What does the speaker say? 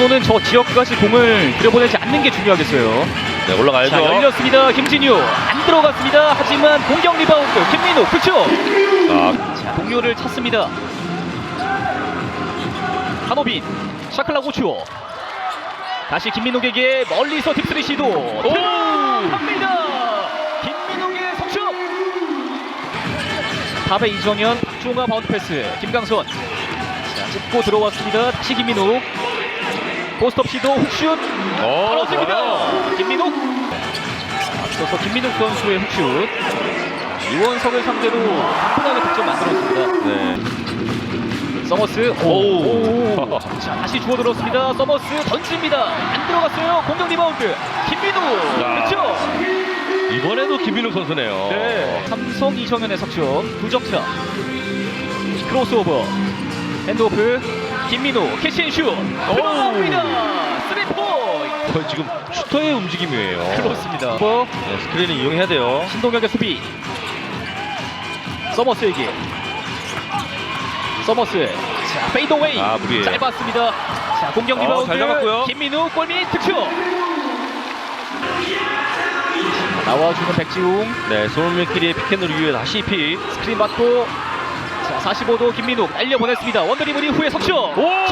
손호는 저 지역까지 공을 들여보내지 않는 게 중요하겠어요. 네, 올라가야죠. 자, 열렸습니다. 김진유 안 들어갔습니다. 하지만 공격 리바운드 김민우 그쵸? 자, 자, 동료를 찾습니다. 한호빈 샤클라 고추 다시 김민욱에게 멀리서 딥스리 시도 합니다. 김민욱의 석점. 탑에 이정현 박종화 바운드 패스 김강선 자, 짚고 들어왔습니다. 다시 김민욱 포스트업 시도 훅슛 어, 떨어집니다. 김민욱 앞서서 김민욱 선수의 훅슛 이원석을 상대로 가뿐하게 득점 만들었습니다. 네. 서머스 오. 오. 자 다시 주워 들었습니다. 서머스 던집니다. 안 들어갔어요. 공격 리바운드 김민우 야. 그렇죠. 이번에도 김민욱 선수네요. 네. 삼성 이정현의 석점 두 점차 크로스오버 핸드오프 김민우 캐치앤슛 들어갑니다. 쓰리 포인트 거의 지금 슈터의 움직임이에요. 그렇습니다. 뭐 네, 스크린을 이용해야 돼요. 신동혁의 수비 서머스에게 서머스 자 페이더웨이 아, 무리예요. 짧았습니다 자 공격 어, 리바운드 잘 잡았고요. 김민우 골밑 득점 자, 나와주는 백지웅 네, 손흥민끼리의 피켄을 이후에 다시 픽. 스크린 받고 자 45도 김민우 날려 보냈습니다 원더리블 이후에 석점 오!